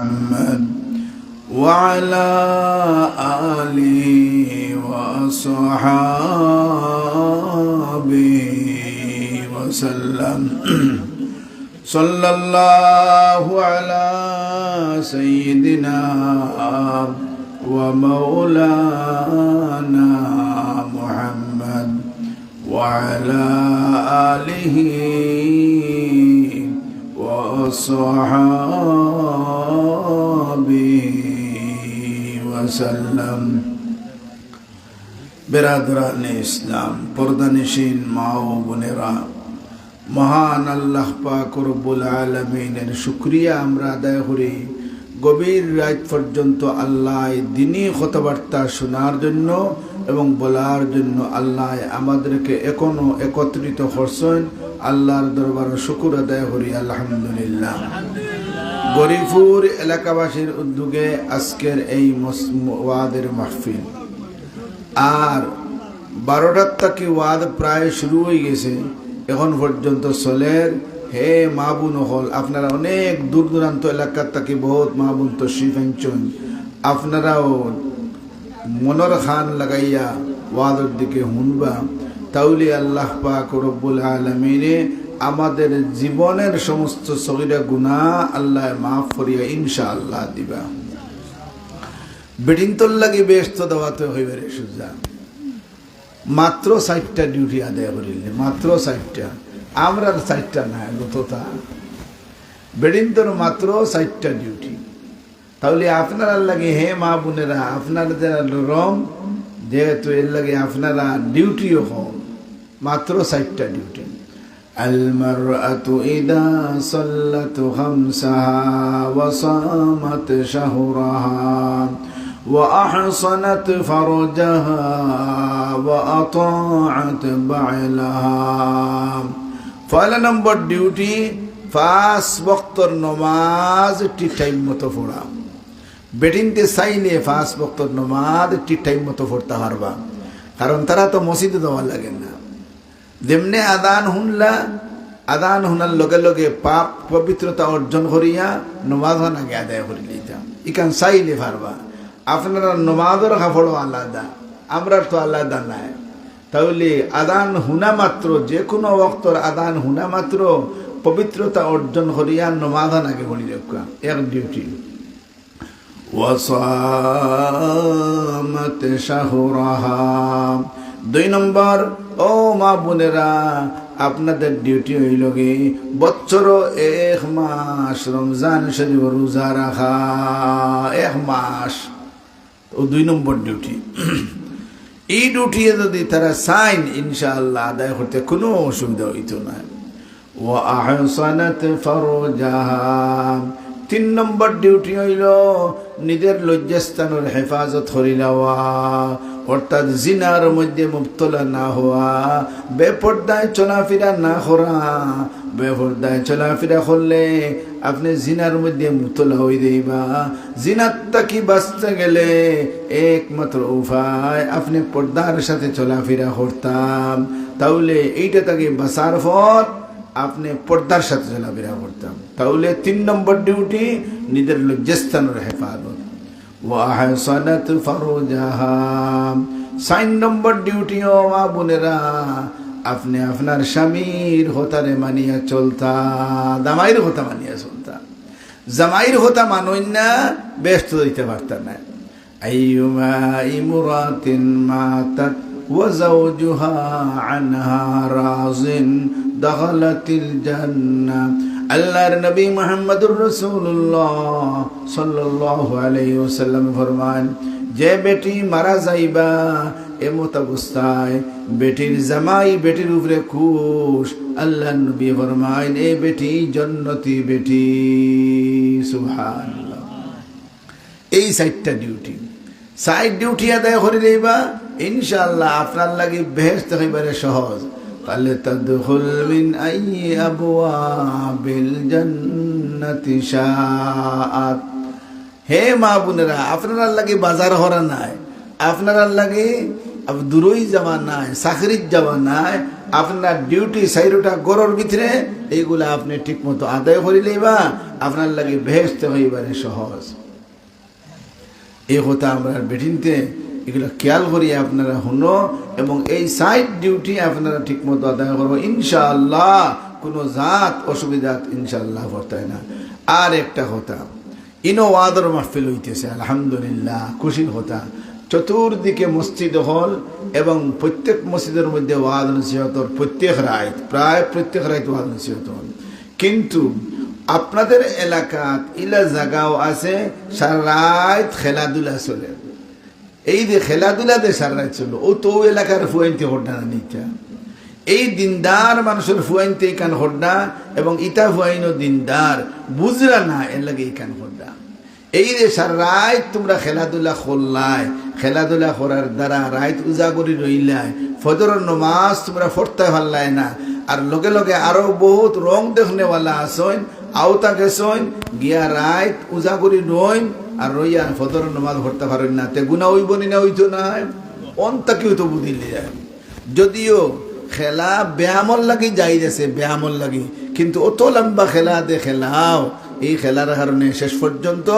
محمد وعلى آله وصحابه وسلم. صلى الله على سيدنا ومولانا محمد وعلى آله وصحابه وسلم বেরাদরান ইসলাম পর্দানিসীন মা ও বোনেরা মহান আল্লাহ পাক রব্বুল আলমিনের শুক্রিয়া আমরা আদায় করি গভীর রাত পর্যন্ত আল্লাহ দিনই কথাবার্তা শোনার জন্য এবং বলার জন্য আল্লাহ আমাদেরকে এখনো একত্রিত করছেন আল্লাহর দরবার শুকুর আদায় করি আলহামদুলিল্লাহ গরিপুর এলাকাবাসীর উদ্যোগে আজকের এই ওয়াদের মাহফিল। আর বারোটার থেকে ওয়াদ প্রায় শুরু হয়ে গেছে। এখন পর্যন্ত চলের হে মা বোন হল। আপনারা অনেক দূর দূরান্ত এলাকার থেকে বহুত মা বোন তশরিফ আনছেন আপনারাও মনের খান লাগাইয়া ওয়াদের দিকে শুনবা তাউলি আল্লাহ পাক রব্বুল আলমিনে আমাদের জীবনের সমস্ত সগিরা গুণা আল্লাহ মাফ করিয়া ইনশা আল্লাহ দিবা। বেডিং তোর লাগে ব্যস্ত দেওয়াতে হইবে রে সুজা। মাত্র ষাটটা ডিউটি আদায় করিলে, মাত্র ষাটটা। আমরা ষাটটা না গততা বেডিং তোর মাত্র ষাটটা ডিউটি তাহলে আপনারা লাগে হে মা বোনেরা, আপনারা রং, যেহেতু এর লাগে আপনারা ডিউটিও হন মাত্র ষাটটা ডিউটি المرأة إذا صلت خمسها وصامت شهرها وأحصنت فرجها وأطاعت بعلها পয়লা নম্বর ডিউটি পাঁচ বক্তর নমাজ ঠিক টাইম মতো পড়া বেটিনতে চাইলে পাঁচ বক্তর নমাজ ঠিক টাইম মতো পড়তে পারবা কারণ তারা তো মসজিদে দেওয়া লাগে না যেমনে আদান শুনলা আদান শুনার লগে লগে পাপ পবিত্রতা অর্জন করিয়া নমাজ আগে আদায় করে লইতাম ইকান চাইলে পারবা আপনারা নমাজের কাপড়ও আলাদা আমরা তো আলাদা নাই। তাহলে আদান হুনা মাত্র যে কোনো বক্তর আদান হুনা মাত্র পবিত্রতা অর্জন করিয়া নমাধান আগে বলি রেখা এক ডিউটি ওয়াসামত শাহরাহা। দুই নম্বর, ও মা বোনেরা, আপনাদের ডিউটি হইল গে বছর এক মাস রমজান শরীফ রোজা রাখা, এক মাস। ও দুই নম্বর ডিউটি এই ডিউটি যদি তারা সাইন ইনশাআল্লাহ আদায় করতে কোনো অসুবিধা হইতো না। ও আহসানাত ফরজাহা। তিন নম্বর ডিউটি হইল, নিজের লজ্জাস্থানের হেফাজত করি নেওয়া অর্থাৎ জিনার মধ্যে মুক্তলা না হওয়া, বেপর্দায় চলাফেরা না করা, বেপর্দায় চলাফেরা করলে আপনি জিনার মধ্যে মুক্তলা হয়ে দেবা জিনার তাকি বাঁচতে গেলে? একমাত্র উপায়, আপনি পর্দার সাথে চলাফেরা করতাম। তাহলে এইটা তাকে বাঁচার পর আপনি পর্দার সাথে চলাফেরা করতাম। তাহলে তিন নম্বর ডিউটি নিজের লজ্জাস্থানের হেফাজত। ওয়াহসানাত ফরজাহা সাইন নম্বর ডিউটি ও মা বোনেরা আপনি আপনার স্বামীর হতারে মানিয়া চলতা দামাইর হতা মানিয়া চলতা জামাইর হতা মানই না ব্যস্ত দিতে পারতাম না আইয়ুমা ইমরাতিন মাতাত وزوجها عنها راض دخلت الجنة আল্লাহর নবী মোহাম্মদুর রসুল্লাহ সাল্লাহ আলাই ওসাল্লাম ফরমান, যে বেটি মারা যাইবা এমত অবস্থায় বেটির জামাই বেটির উপরে খুশ আল্লাহ নবী ফরমান এ বেটি জন্নতি বেটি সুহান এই সাইডটা ডিউটি সাইড ডিউটি আদায় করে দিবা ইনশাল্লাহ আপনার লাগে বেহেস্ত হইবারে সহজ। তাহলে তদখুল মিন আই আবওয়াবিল জান্নাতি শাআত হে মা বোনেরা, আপনার লাগে বাজার হরা নাই, আপনার লাগে দূরই যাওয়া নাই চাকরির যাওয়া নাই, আপনার ডিউটি সাইরোটা গরর ভিতরে, এইগুলা আপনি ঠিক মতো আদায় করিলেই বা আপনার লাগে ভেস্তে হইবারে সহজ। এই কথা আমরা বেটিনতে এগুলো খেয়াল করি আপনারা শুনো এবং এই সাইড ডিউটি আপনারা ঠিক মতো আদায় করব। ইনশাআল্লাহ, কোনো জাত অসুবিধা ইনশাআল্লাহ বর্তায় না। আর একটা কথা, ইনো ওয়াদর মাহফিল হইতেছে, আলহামদুলিল্লাহ, খুশির কথা। চতুর্দিকে মসজিদ হল এবং প্রত্যেক মসজিদের মধ্যে ওয়াদ নসিহতর প্রত্যেক রায় প্রায় প্রত্যেক রায় ওয়াদ নসিহত হল। কিন্তু আপনাদের এলাকাত ইলা জাগাও আছে, সারা রাত খেলাধুলা চলে। এই যে খেলাধুলা দিয়ে সারা রাত চলল ও তো এলাকার ফুয়াইতে হড্ডা না নিচা। এই দিনদার মানুষের ফুয়াইতে কান হড্ডা এবং ইটা ফুয়াইনো দিনদার, বুঝরা না, এর লাগে এই কান এই যে সারা রাত তোমরা খেলাধুলা করলাই, খেলাধুলা করার দ্বারা রাত উজাগরি রইলাই, ফজরের নমাজ তোমরা ফরতে পারলাই না, আর লগে লগে আরও বহুত রং দেখনেওয়ালা আসইন, আওতা গেছইন গিয়া রাত উজাগরি রইন আর রইয়া ফজর নমাজ পড়তে পারেন না। তে গুণা হইব নি না হইতো না? অন্তাকেও তো বুঝিলে যায়। যদিও খেলা ব্যায়ামর লাগি যাই গেছে ব্যায়ামর লাগি। কিন্তু অত লম্বা খেলা দে খেলাও, এই খেলার কারণে শেষ পর্যন্ত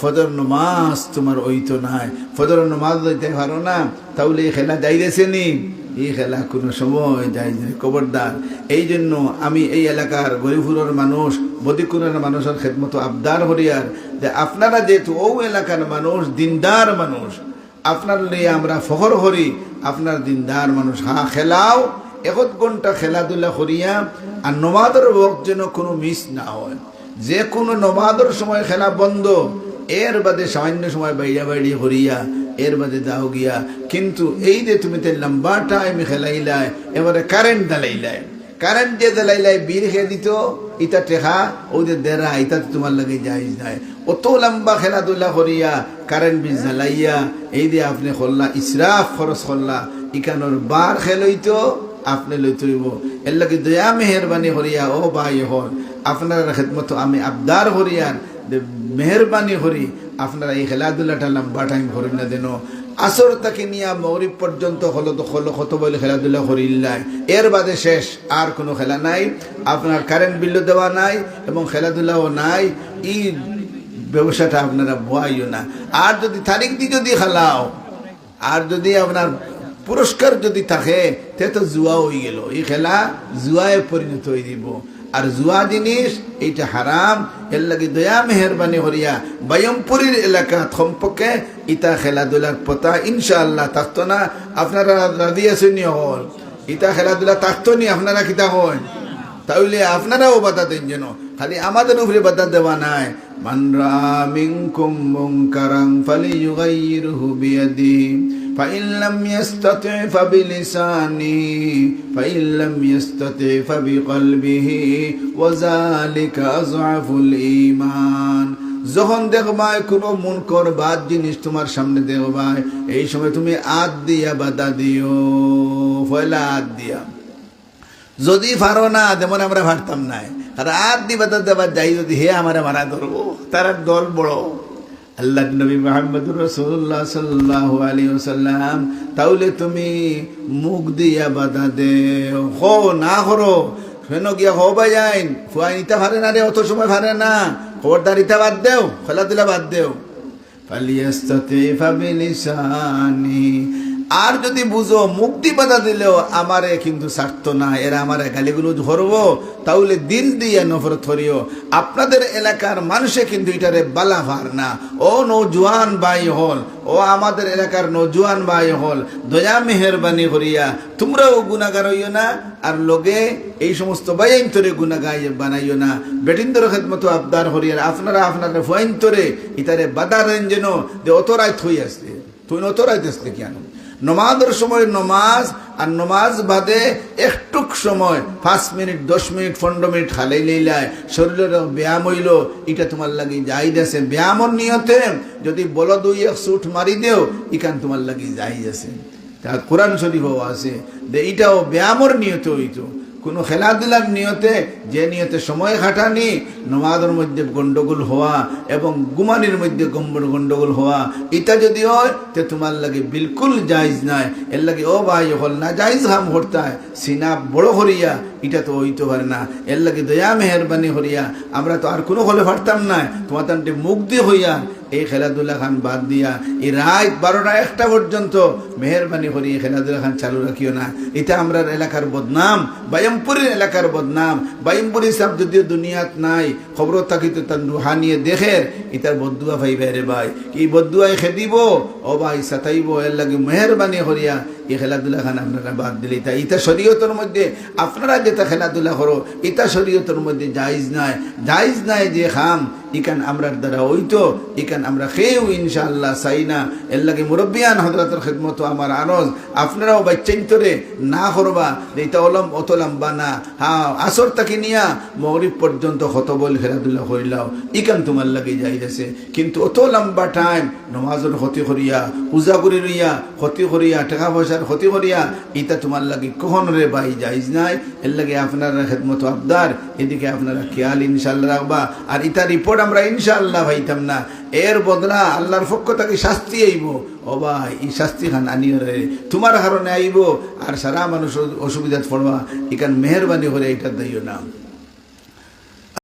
ফজর নমাজ তোমার ওইতো নাই। ফজর নমাজ দিতে পারো না, তাহলে এই খেলা যাই নি? এই খেলা কোনো সময় যাই না খবরদার। এই জন্য আমি এই এলাকার গরিবুরের মানুষ, বদিকুরের মানুষের খেদমতো আবদার হরিয়ার যে আপনারা যেহেতু ও এলাকার মানুষ, দিনদার মানুষ, আপনার নিয়ে আমরা ফখর হরি আপনার দিনদার মানুষ হ্যাঁ খেলাও একত ঘণ্টা খেলাধুলা করিয়া আর নমাদের বক যেন কোনো মিস না হয়। যে কোনো নমাদের সময় খেলা বন্ধ, এর বাদে সামান্য সময় বাইরা বাইরি হরিয়া এর বাদে দাও গিয়া। কিন্তু এই যে তুমি তে লম্বা টাইম খেলাইলাই, এবারে কারেন্ট দালাইলাই কারেন্ট যে দালাইলাই বীর খেয়ে দিত, ইটা টেকা, ও যে দেরা, ইটা তোমার লাগে যাই যায় অত লম্বা খেলাধুলা করিয়া কারেন্ট বীজ জ্বালাইয়া, এই দিয়ে আপনি খোল্লা, ইসরাফ খরচ করলা ইকানোর বার খেলইতো, আপনি লই তুইব এর লাগে দয়া মেহরবানি করিয়া, ও ভাই হল আপনার খেদমত আমি আবদার যে মেহরবানি করি আপনারা এই খেলাধুলাটা লম্বা টাইম করি না দেন। আসর তাকে নিয়ে মৌরিব পর্যন্ত হলো তো হলো কত বলে খেলাধুলা করিল্লাই এর বাদে শেষ আর কোনো খেলা নাই। আপনার কারেন্ট বিলও দেওয়া নাই এবং খেলাধুলাও নাই। ই ব্যবসাটা আপনারা বয়াইও না। আর যদি তারিখ দিয়ে যদি খেলাও, আর যদি আপনার পুরস্কার যদি থাকে, তে তো জুয়া হয়ে গেল। এই খেলা জুয়ায় পরিণত হয়ে দিব। আর জুয়া জিনিস, এইটা হারাম। এর লাগে দয়া, মেহরবানি হরিয়া বায়মপুরীর এলাকা সম্পর্কে ইতা খেলাধুলার পতা, ইনশাআল্লাহ থাকতো না। আপনারা রাজি আসেনি হল ইতা খেলাধুলা থাকতো নি, আপনারা কিতা হন তাহলে আপনারাও বাধা দেন যেন। খালি আমাদের উপরে বাধা দেওয়া নাই। মান মিনকুম মুনকারান ফালিয়ুগাইয়িরহু বিয়াদিহি فإن لم يستطع فبلسانه فإن لم يستطع فبقلبه وذلك أضعف الإيمان যখন দেখবাই কোনো মন কর বাদ জিনিস তোমার সামনে দেখবাই এই সময় তুমি আদ দিয়া বাধা দিও পয়লা আদ দিয়া যদি পারো না যেমন আমরা পারতাম না আর আর দিবা দেবার যাই যদি হে আমার মারা ধরবো তার দল বড় আল্লাহ নবী মোহাম্মদ রসুল্লাহ সাল্লাহ আলী ওসাল্লাম তাহলে তুমি মুখ দিয়া বাধা দে হো, না হরো। কেন গিয়া হো বা যাইন খুয়াই নিতে পারে না রে, অত সময় পারে না। খবরদারিতে বাদ দেও, খেলাধুলা বাদ দেও। ফালিয়াস্তাতে ফাবিলিসানি আর যদি বুঝো, মুক্তি বাধা দিলেও আমারে কিন্তু স্বার্থ না এরা আমারে গালিগুলো ধরবো, তাহলে দিল দিয়ে নফরত করিও আপনাদের এলাকার মানুষে কিন্তু এটারে বালা ভার না। ও নৌজওয়ান ভাই হল, ও আমাদের এলাকার নৌজওয়ান ভাই হল, দয়া মেহরবানি করিয়া, তোমরাও গুণাগার হইও না, আর লগে এই সমস্ত বাইন্তরে গুণাগাই বানাইও না। বেটিন্দর খেদমতো আবদার হরিয়ার আপনারা আপনারা ফুয়াইন্তরে ইতারে বাধা রেন যেন, যে অত রায় থই আসলে তুই অত রাইতে আসলে কেন? নমাজের সময় নমাজ আর নমাজ বাদে একটুক সময় পাঁচ মিনিট, দশ মিনিট, পনেরো মিনিট হালাই লইলায় শরীরের ব্যায়াম হইল, এটা তোমার লাগি যাই আছে। ব্যায়ামর নিয়তে যদি বল দুই এক সুট মারি দেও ইখান তোমার লাগি যাই আছে। তা কোরআন শরীফও আছে। যে এটাও ব্যায়ামর নিয়তে হইতো। কোনো খেলাধুলার নিয়তে, যে নিয়তে সময় খাটানি নমাজের মধ্যে গন্ডগোল হওয়া এবং গুমানির মধ্যে গম্বর গন্ডগোল হওয়া, এটা যদি হয়, তে তোমার লাগে বিলকুল জায়জ নাই। এর লাগে, ও ভাই হল না জায়জ হাম হরতায়, সিনা বড় হরিয়া, এটা তো হইতে পারে না। এর লাগে দয়া মেহরবানি হরিয়া, আমরা তো আর কোনো হলে পারতাম না। তোমার তান্তে মুগ্ধি হইয়া এই খেলাধুলা খান বাদ দিয়া, এই রাত বারোটা একটা পর্যন্ত মেহরবানি করি, এই খেলাধুলা খান চালু রাখিও না। এটা আমরা এলাকার বদনাম, বায়ামপুরের এলাকার বদনাম। বায়মপুরি সাহেব যদিও দুনিয়াত নাই, খবর থাকিত তার রুহানিয়ে দেখের ইতার বদুয়া ভাই বেড়ে ভাই। কি বদুয়াই খেদিব? ও ভাই সাতাইব, এর লাগে মেহরবানি করিয়া এই খেলাধুলা খান আপনারা বাদ দিলে। তা ইটা শরীয়তের মধ্যে, আপনারা যেটা খেলাধুলা করো ইটা শরীয়তের মধ্যে জায়জ নাই জায়জ নাই যে খাম, ইকান আমরার দ্বারা ওইতো ইকান আমরা খেয়েও ইনশাআল্লাহ চাই না। এর লাগে মুরব্বিয়ান হজরতের খেদমত আমার আরজ আপনারাও বাচ্চাইন্তরে না করবা, এটা ওলম, অত লম্বা না। হা আসর তাকে নিয়া মগরিব পর্যন্ত হত বল খেলাধুলা করিলাও। ইকান তোমার লাগে যাই আছে। কিন্তু অত লম্বা টাইম নমাজের ক্ষতি করিয়া, পূজা করি রইয়া ক্ষতি করিয়া, টাকা পয়সার ক্ষতি করিয়া ইটা তোমার লাগে কখন রে ভাই যাইজ নাই? এর লাগে আপনারা খেদমত আবদার। এদিকে আপনারা খেয়াল ইনশাল্লাহ রাখবা। আর ইটা রিপোর্ট আমরা ইনশাআল্লাহ ভাইতাম না। এর বদলা আল্লাহর পক্ষ থেকে শাস্তি আইব। ভাই, এই শাস্তি খান আনিও রে। তোমার কারণে আইব। আর সারা মানুষ অসুবিধাত পড়বা। এখান মেহরবানি করে এটা দিও না।